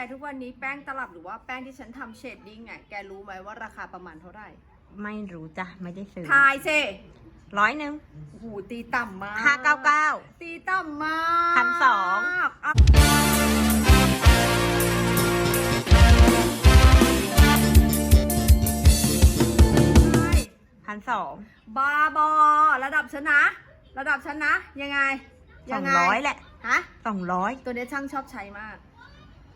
กทุกวันนี้แป้งตลับหรือว่าแป้งที่ฉันทำเชดดิ้งอะแกรู้ไหมว่าราคาประมาณเท่าไหร่ไม่รู้จ้ะ ไม่ได้ซื้อทายเซร้อยหนึ่งโอ้โหตีต่ำมากห้าเก้าเก้า ตีต่ำมากพันสองอะใช่พันสองบาบอ ระดับฉันนะ ระดับฉันนะ ยังไง สยัองไงร้อยแหละฮะ สองร้อยตัวเนี้ยช่างชอบใช้มาก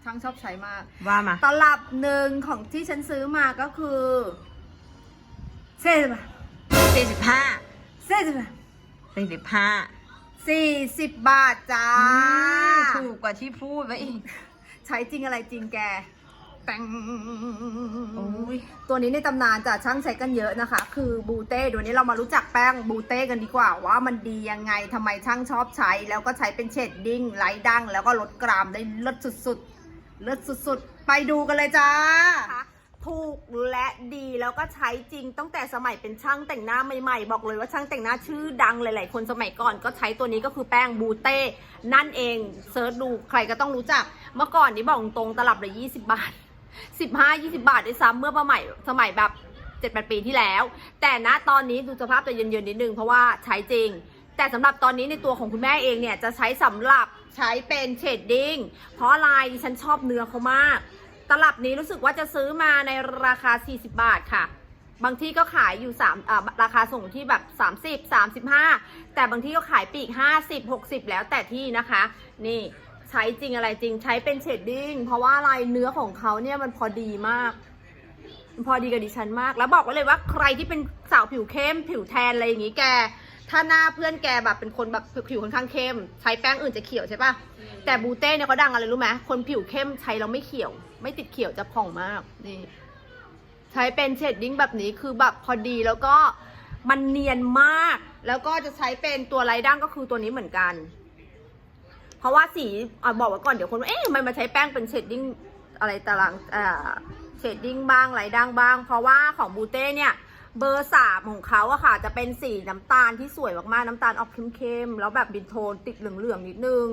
ช่างชอบใช้มาก ว่ามา ตลับหนึ่งของที่ฉันซื้อมาก็คือเซ่บสี่สิบห้าเซ่บสี่สิบห้าสี่สิบบาทจ้า ถูกกว่าที่พูดไว้อีก ใช้จริงอะไรจริงแกแปงโอ้ยตัวนี้ในตำนานจะช่างใช้กันเยอะนะคะ คือบูเต้เดี๋ยวนี้เรามารู้จักแป้งบูเต้กันดีกว่า ว่ามันดียังไงทำไมช่างชอบใช้ แล้วก็ใช้เป็นเชดดิ้งไลท์ดั้งแล้วก็ลดกรามได้เลิศสุดๆ เลิศสุดๆ ไปดูกันเลยจ้า ถูกและดีแล้วก็ใช้จริงตั้งแต่สมัยเป็นช่างแต่งหน้าใหม่ๆ บอกเลยว่าช่างแต่งหน้าชื่อดังหลาย ๆ คนสมัยก่อนก็ใช้ตัวนี้ก็คือแป้งบูเต้นั่นเองเซิร์ชดูใครก็ต้องรู้จัก เมื่อก่อนนี้บอกตรงๆตลับละ20 บาท 15 20 บาทด้วยซ้ำเมื่อประใหม่สมัยแบบ7 8ปีที่แล้ว แต่ณตอนนี้ดูสภาพจะเย็นๆนิดนึงเพราะว่าใช้จริง แต่สำหรับตอนนี้ในตัวของคุณแม่เองเนี่ยจะใช้สำหรับใช้เป็นเชดดิ้งเพราะอะไรดิฉันชอบเนื้อเขามาก ตลับนี้รู้สึกว่าจะซื้อมาในราคา 40 บาทค่ะ บางที่ก็ขายอยู่3อ่าราคาส่งที่แบบ 30 35 แต่บางที่ก็ขายปีก 50 60 แล้วแต่ที่นะคะ นี่ใช้จริงอะไรจริงใช้เป็นเชดดิ้งเพราะว่าอะไรเนื้อของเขาเนี่ยมันพอดีมากมันพอดีกับดิฉันมาก แล้วบอกไว้เลยว่าใครที่เป็นสาวผิวเข้มผิวแทนอะไรอย่างงี้แก ถ้าหน้าเพื่อนแกแบบเป็นคนแบบผิวค่อนข้างเข้ม ใช้แป้งอื่นจะเขียวใช่ปะแต่บูเต้เนี่ยเขาดังอะไรรู้ไหมคนผิวเข้มใช้แล้วไม่เขียว ไม่ติดเขียวจะผ่องมากนี่ใช้เป็นเชดดิ้งแบบนี้คือแบบพอดีแล้วก็มันเนียนมาก แล้วก็จะใช้เป็นตัวไลท์ดั้งก็คือตัวนี้เหมือนกัน เพราะว่าสีอบอกไว้ก่อนเดี๋ยวคนเอ๊ะทำไมมาใช้แป้งเป็นเชดดิ้งอะไรตารางอ่าเชดดิ้งบ้างไลท์ดั้งบ้าง เพราะว่าของบูเต้เนี่ย เบอร์สามของเขาอะค่ะ จะเป็นสีน้ำตาลที่สวยมากๆ น้ำตาลออกเข้มๆ แล้วแบบบินโทนติดเหลืองๆ นิดนึง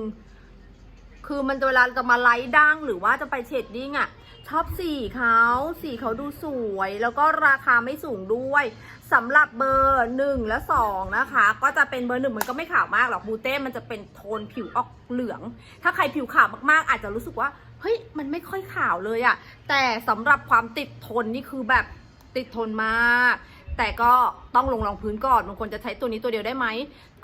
คือมันเวลาจะมาไลท์ดั้งหรือว่าจะไปเชดดิ้งอะชอบสีเขาสีเขาดูสวย แล้วก็ราคาไม่สูงด้วยสำหรับเบอร์หนึ่งและสองนะคะ ก็จะเป็นเบอร์หนึ่งมันก็ไม่ขาวมากหรอกบูเต้มันจะเป็นโทนผิวออกเหลือง ถ้าใครผิวขาวมากๆ อาจจะรู้สึกว่าเฮ้ยมันไม่ค่อยขาวเลยอะแต่สำหรับความติดทนนี่คือแบบ ติดทนมาก แต่ก็ต้องลงรองพื้นก่อนบางคนจะใช้ตัวนี้ตัวเดียวได้ไหม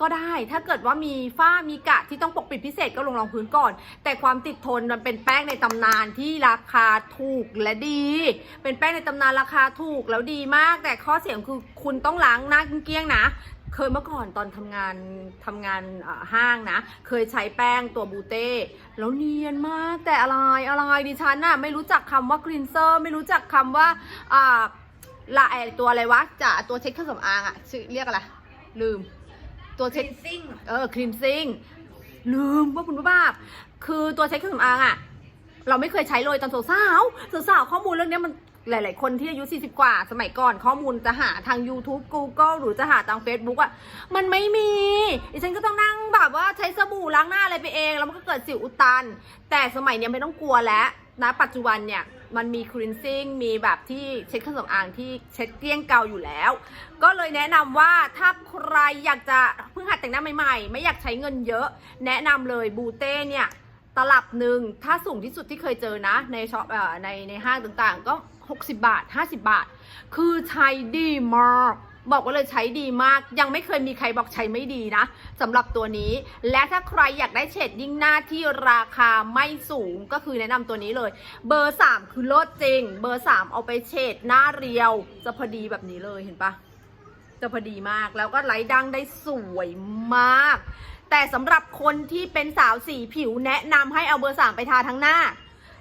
ก็ได้ถ้าเกิดว่ามีฝ้ามีกะที่ต้องปกปิดพิเศษก็ลงรองพื้นก่อน แต่ความติดทนมันเป็นแป้งในตำนานที่ราคาถูกและดี เป็นแป้งในตำนานราคาถูกแล้วดีมาก แต่ข้อเสียงคือคุณต้องล้างหน้าเกลี้ยงนะเคยเมื่อก่อนตอนทำงานทำงานห้างนะ เคยใช้แป้งตัวบูเต้แล้วเนียนมากแต่อะไรอะไรดิฉันน่ะไม่รู้จักคำว่ากรีนเซอร์ ไม่รู้จักคำว่าอ่า ละไอตัวอะไรวะจะตัวเช็ดเครื่องสำอางอะชื่อเรียกอะไร ลืม ตัวเช็ด ซิ่งเออครีมซิ่งลืมว่าคุณผู้บ้าคือตัวเช็ดเครื่องสำอางอะเราไม่เคยใช้เลยตอนสาวๆสาวๆข้อมูลเรื่องเนี้ยมันหลาย ๆ คนที่อายุ 40 กว่า สมัยก่อนข้อมูลจะหาทาง YouTube Google หรือจะหาทาง Facebook อะมันไม่มีดิฉันก็ต้องนั่งแบบว่าใช้สบู่ล้างหน้าอะไรไปเอง แล้วมันก็เกิดสิวอุดตัน แต่สมัยเนี้ยไม่ต้องกลัวแล้ว นะปัจจุบันเนี่ยมันมีครีนซิ่งมีแบบที่เช็ดเครื่องสำอางที่เช็ดเกลี้ยงเกาอยู่แล้ว ก็เลยแนะนำว่าถ้าใครอยากจะเพิ่งหัดแต่งหน้าใหม่ๆ ไม่อยากใช้เงินเยอะ แนะนำเลยบูเต้เนี่ยตลับหนึ่งถ้าสูงที่สุดที่เคยเจอนะ ในช็อปในในห้างต่างๆ ก็ 60 บาท 50 บาท คือใช้ดีมาก บอกว่าเลยใช้ดีมาก ยังไม่เคยมีใครบอกใช้ไม่ดีนะสำหรับตัวนี้ และถ้าใครอยากได้เฉดยิ่งหน้าที่ราคาไม่สูงก็คือแนะนำตัวนี้เลย เบอร์ 3 คือโลดจริง เบอร์ 3 เอาไปเฉดหน้าเรียว จะพอดีแบบนี้เลยเห็นปะจะพอดีมากแล้วก็ไลท์ดังได้สวยมาก แต่สำหรับคนที่เป็นสาวสีผิวแนะนำให้เอาเบอร์สามไปทาทั้งหน้า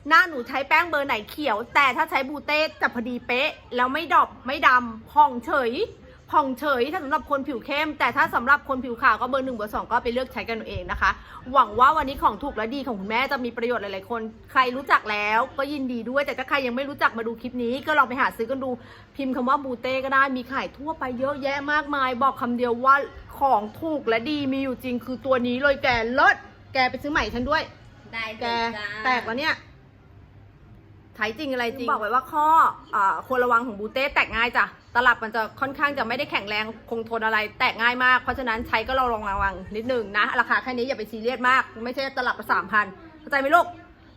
หน้าหนูใช้แป้งเบอร์ไหนเขียว แต่ถ้าใช้บูเต้จะพอดีเป๊ะ แล้วไม่ดอบไม่ดำผ่องเฉย ผ่องเฉยถ้าสำหรับคนผิวเข้ม แต่ถ้าสำหรับคนผิวขาวก็เบอร์หนึ่งเบอร์สองก็ไปเลือกใช้กันเอาเองนะคะ หวังว่าวันนี้ของถูกและดีของคุณแม่จะมีประโยชน์หลายๆคน ใครรู้จักแล้วก็ยินดีด้วย แต่ถ้าใครยังไม่รู้จักมาดูคลิปนี้ ก็ลองไปหาซื้อกันดูพิมพ์คำว่าบูเต้ก็ได้มีขายทั่วไปเยอะแยะมากมาย บอกคำเดียวว่าของถูกและดีมีอยู่จริง คือตัวนี้เลยแกเลิศแกไปซื้อใหม่ฉันด้วยได้แกแตกแล้วเนี่ยใช้จริงอะไรจริงบอกไว้ว่าข้ออ่าควรระวังของบูเต้แตกง่ายจ้ะ ตลับมันจะค่อนข้างจะไม่ได้แข็งแรงคงทนอะไร แตกง่ายมากเพราะฉะนั้นใช้ก็เราลองระวังนิดนึงนะ ราคาแค่นี้อย่าไปซีเรียสมาก ไม่ใช่ตลับละสามพันเข้าใจไหมลูก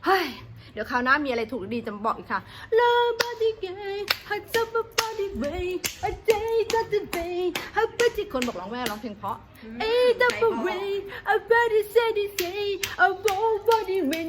เฮ้ยเดี๋ยวคราวหน้ามีอะไรถูกดีจะมาบอกอีกค่ะ Love body gay hot summer body way a day got the day how pretty คนบอกร้องแม่ร้องเพลงเพราะ A double way a body said it say a whole body when